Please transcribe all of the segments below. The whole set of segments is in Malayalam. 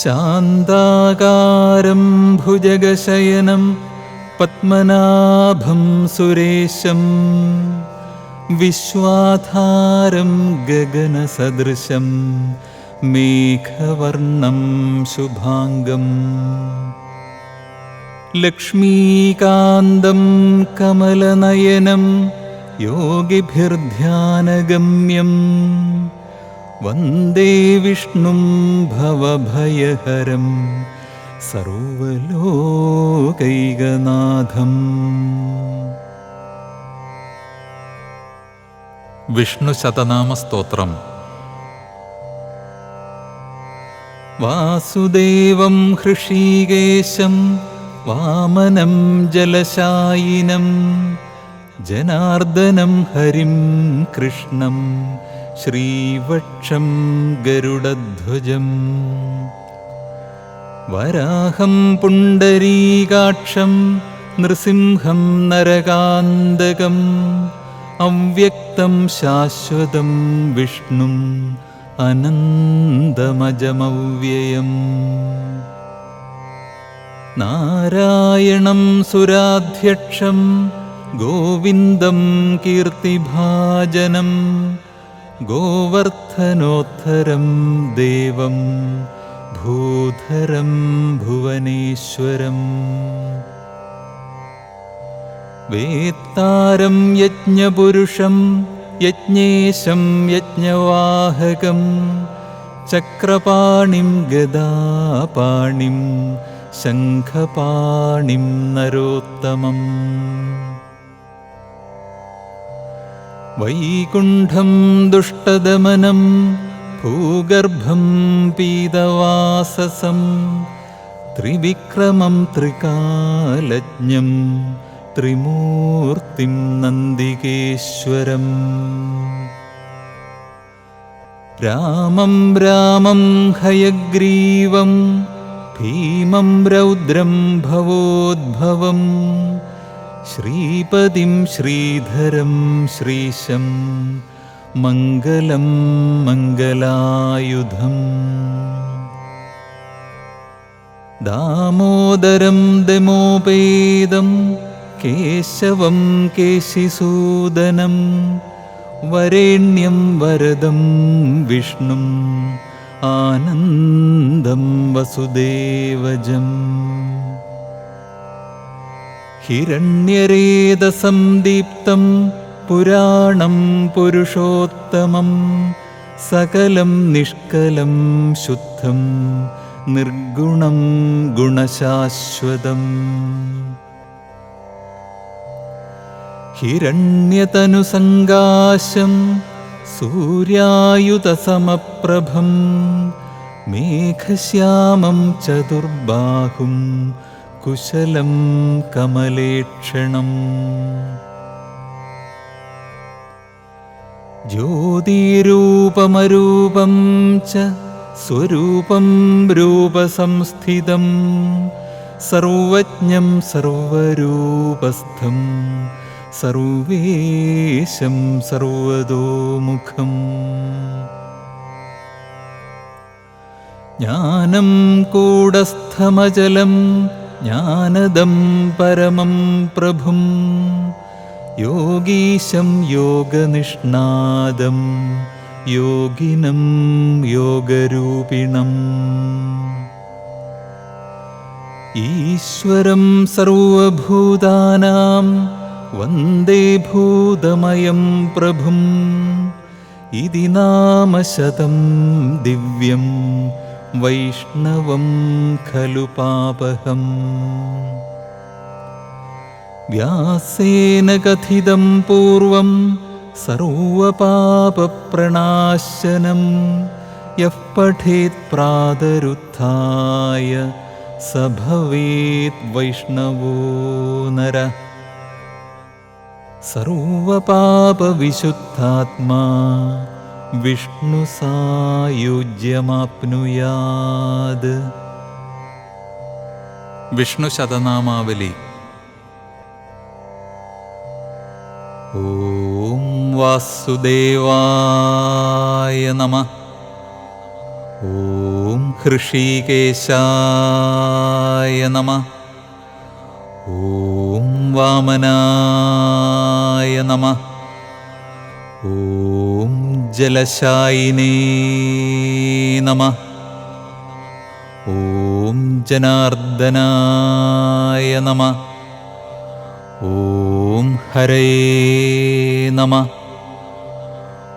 शान्ताकारं भुजगशयनं पद्मनाभं सुरेशं विश्वाधारं गगनसदृशं मेघवर्णं शुभाङ्गम् लक्ष्मीकान्दं कमलनयनं योगिभिर्ध्यानगम्यम् വന്ദേ വിഷ്ണും ഭവഭയഹരം സർവലോകൈകനാഥം. വിഷ്ണു ശതനാമ സ്തോത്രം. വാസുദേവം ഹൃഷീകേശം വാമനം ജലശായിനം ജനാർദ്ദനം ശ്രീവക്ഷം ഗരുഡധ്വജം. വരാഹം പുണ്ടരീകാക്ഷം നൃസിംഹം നരകാന്തകം. അവ്യക്തം ശാശ്വതം വിഷ്ണും അനന്തമജമവ്യയം. നാരായണം സുരാധ്യക്ഷം गोवर्धनोत्थरं देवं भूधरं भुवनेश्वरम्। वेत्तारं यज्ञपुरुषं यज्ञेशं यज्ञवाहकं चक्रपाणिं गदापाणिं शङ्खपाणिं नरोत्तमम्। വൈകുണ്ഠം ദുഷ്ടദമനം ഭൂഗർഭം പീതവാസസം ത്രിവിക്രമം ത്രികാലജ്ഞം ത്രിമൂർത്തിം നന്ദികേശ്വരം. രാമം രാമം ഹയഗ്രീവം ഭീമം രൗദ്രം ഭവോദ്ഭവം ശ്രീപതിം ശ്രീധരം ശ്രീശം മംഗളം മംഗലായുധം. ദാമോദരം ദമോപേദം കേശവം കേശിസൂദനം വരേണ്യം വരദം വിഷ്ണും ആനന്ദം വസുദേവജം. ഹിരണ്യരേതസം ദീപ്തം പുരാണം പുരുഷോത്തമം സകലം നിഷ്കലം ശുദ്ധം നിർഗുണം ഗുണശാശ്വതം. ഹിരണ്യതനുസങ്കാശം സൂര്യായുതസമപ്രഭം മേഘശ്യാമം ചതുർബാഹും കുശലം കമലേക്ഷണം. ജ്യോതിരൂപമരൂപം ച സ്വരൂപം രൂപസംസ്ഥിതം. സർവജ്ഞം സർവരൂപസ്ഥം. സർവേശം സർവതോമുഖം. ജ്ഞാനം കൂടസ്ഥമചലം ജ്ഞാനദം പരമം പ്രഭും. യോഗീശം യോഗനിഷ്ണാദം. യോഗിനം യോഗരൂപിണം. ഈശ്വരം സർവഭൂതാനാം വന്ദേ ഭൂതമയം പ്രഭും. ഇതി നാമശതം ദിവ്യം. वैष्णवं खलु पापहम् व्यासेन कथितं पूर्वं सर्वपापप्रणाशनं यः पठेत् पठेत्प्रादरुत्थाय स भवेत् वैष्णवो नरः। सर्वपापविशुद्धात्मा വിഷ്ണു വിഷ്ണുസായുജ്യമാപ്നുയാത് വിഷ്ണു ശതനാമാവലി. ഓം വാസുദേവായ നമ. ഓം ഹൃഷീകേശായ നമ. ഓം വാമനായ നമ. ഓം ജലശായിനേ നമ. ഓം ജനാർദ്ദനായ നമ. ഓം ഹരേ നമ.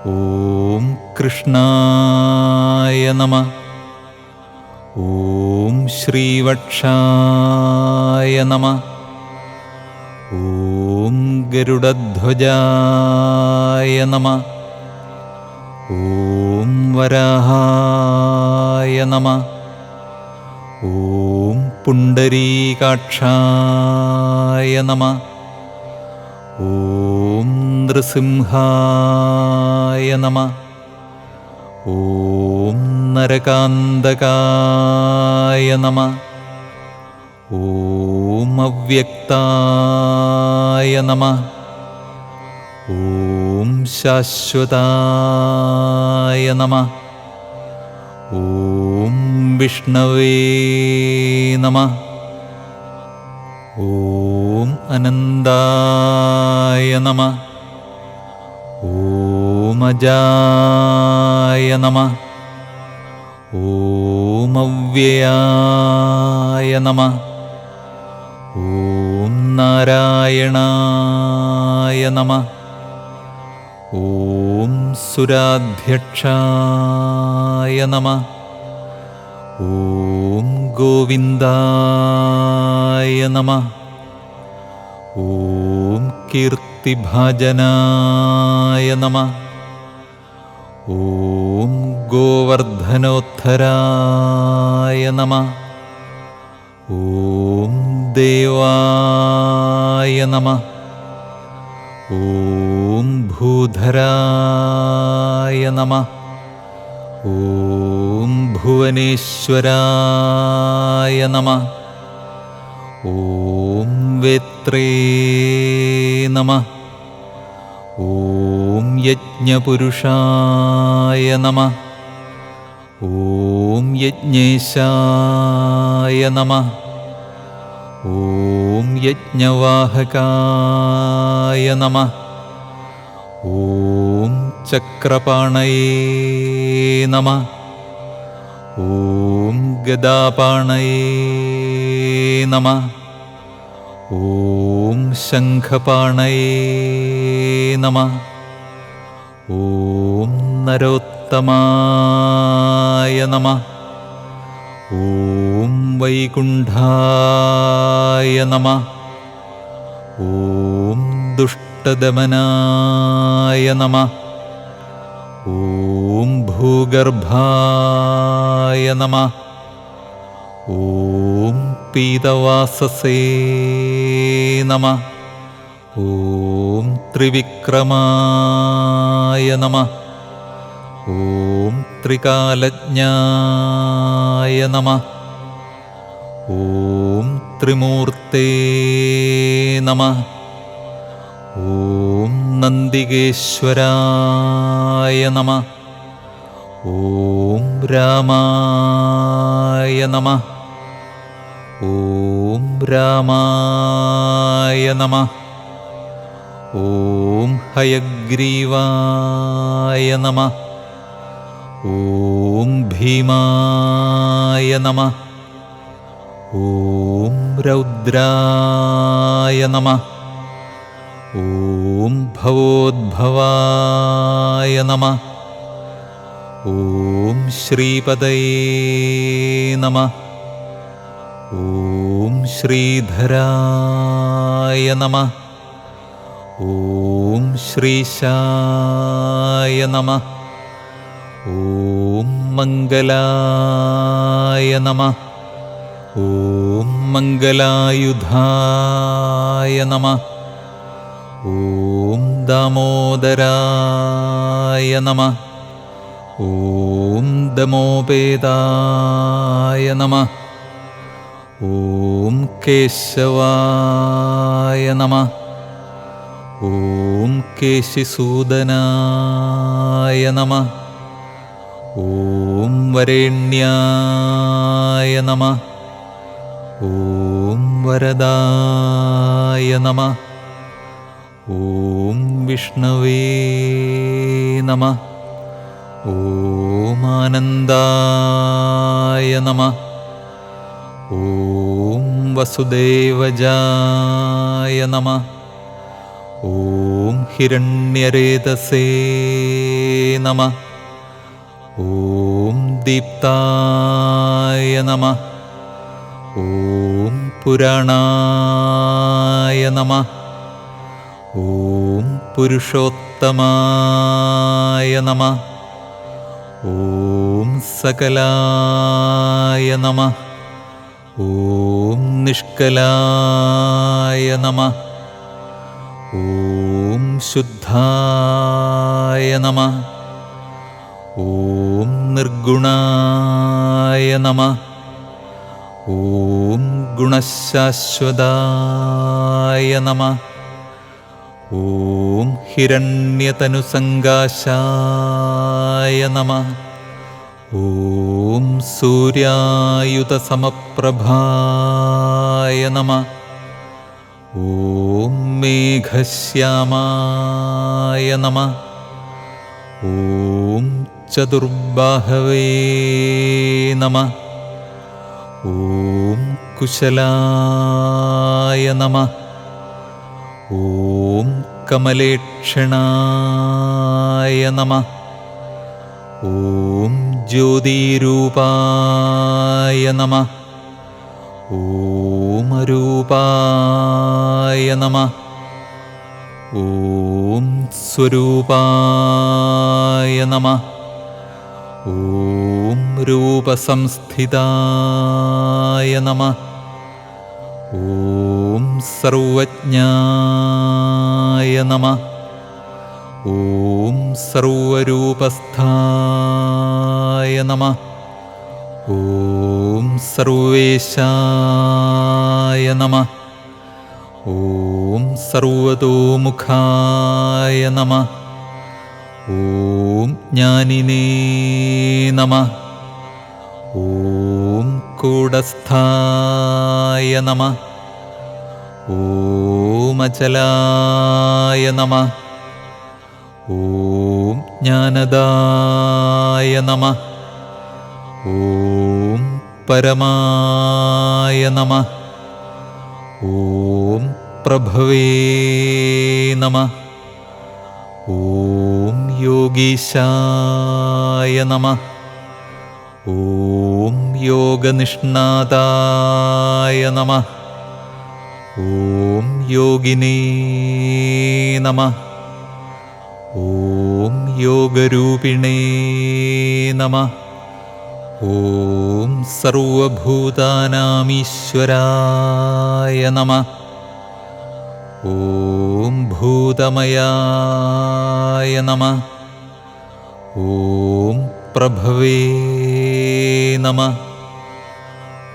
ഓം കൃഷ്ണായ നമ. ഓം ശ്രീവക്ഷായ നമ. ഓം ഗരുഡധ്വജായ നമ. ഓം വരഹായ നമ. ഓം പുണ്ടരീകാക്ഷായ നമ. ഓം നൃസിംഹായ നമ. ഓം നരകാന്തകായ നമ. ഓം അവ്യക്തായ നമ. ഓം ഓം ശാശ്വതായ നമ. ഓം വിഷ്ണവേ നമ. ഓം അനന്തായ നമ. ഓമജായ നമ. ഓമവ്യയായ നമ. ഓം നാരായണായ നമ. ॐ सुराध्यक्षाय नमः। ॐ गोविन्दाय नमः। ॐ कीर्तिभाजनाय नमः। ॐ गोवर्धनोत्थराय नमः। ॐ देवाय नमः ॐ भूधराय नमः। ॐ भुवनेश्वराय नमः। ॐ वेत्रे नमः। ॐ यज्ञपुरुषाय नमः। ॐ यज्ञेशाय नमः ॐ यज्ञवाहकाय नमः। ॐ चक्रपाणये नमः। ॐ गदापाणये नमः। ॐ शङ्खपाणये नमः। ॐ नरोत्तमाय नमः ॐ वैकुण्ठाय नमः ॐ दुष्टदमनाय नमः ॐ भूगर्भाय नमः ॐ पीतवाससे नमः ॐ त्रिविक्रमाय नमः ഓം ത്രികാലജ്ഞായ നമ. ഓം ത്രിമൂർത്തേ നമ. ഓം നന്ദികേശ്വരായ നമ. ഓം രാമായ നമ. ഓം രാമായ നമ. ഓം ഹയഗ്രീവായ നമ. ॐ भीमाय नमः। ॐ रौद्राय नमः। ॐ भवोद्भवाय नमः। ॐ श्रीपदये नमः। ॐ श्रीधराय नमः। ॐ श्रीशाय नमः ॐ मङ्गलाय नमः ॐ मङ्गलायुधाय नमः ॐ दामोदराय नमः ॐ दमोपेदाय नमः ॐ केशवाय नमः ॐ केशिसूदनाय नमः ॐ വരേണ്യായ നമ. ഓം വരദായ നമ. ഓം വിഷ്ണവേ നമ. ഓം ആനന്ദായ നമ. ഓം വസുദേവജായ നമ. ഓം ഹിരണ്യരേതസേ നമ. ഓം ദീപ്തായ നമ. ഓം പുരാണായ നമ. ഓം പുരുഷോത്തമായ നമ. ഓം സകലായ നമ. ഓം നിഷ്കലായ നമ. ഓം ശുദ്ധായ നമ. ഓം നിർഗുണായ നമ. ഓം ഗുണശാശ്വതായ നമ. ഓം ഹിരണ്യതനുസങ്കാശായ നമ. ഓം സൂര്യായുധസമപ്രഭായ നമ. ഓം മേഘശ്യാമായ നമ. ഓം ചതുർബാഹവേ നമ. ഓം കുശലായ നമ. ഓം കമലേക്ഷണായ നമ. ഓം ജ്യോതിരൂപായ നമ. ഓം അരൂപായ നമ. ഓം സ്വരൂപായ നമ. ॐ रूपसंस्थिताय नमः। ॐ सर्वज्ञाय नमः। ॐ सर्वरूपस्थाय नमः। ॐ सर्वेशाय नमः। ॐ सर्वतोमुखाय नमः। ഓം ജ്ഞാനിനേ നമ. ഓം കൂടസ്ഥായ നമ. ഓം അചലായ നമ. ഓം ജ്ഞാനദായ നമ. ഓം പരമായ നമ. ഓം പ്രഭവേ നമ. ഓം യോഗീശായ നമ. ഓം യോഗനിഷ്ണാതായ നമ. ഓം യോഗിനേ നമ. ഓം യോഗരൂപിണേ നമ. ഓം സർവഭൂതാനാമീശ്വരായ നമ. ഓം ഭൂതമയായ നമ. ഓം പ്രഭവേ നമ.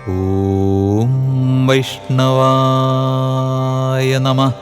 ഓം വൈഷ്ണവായ നമ.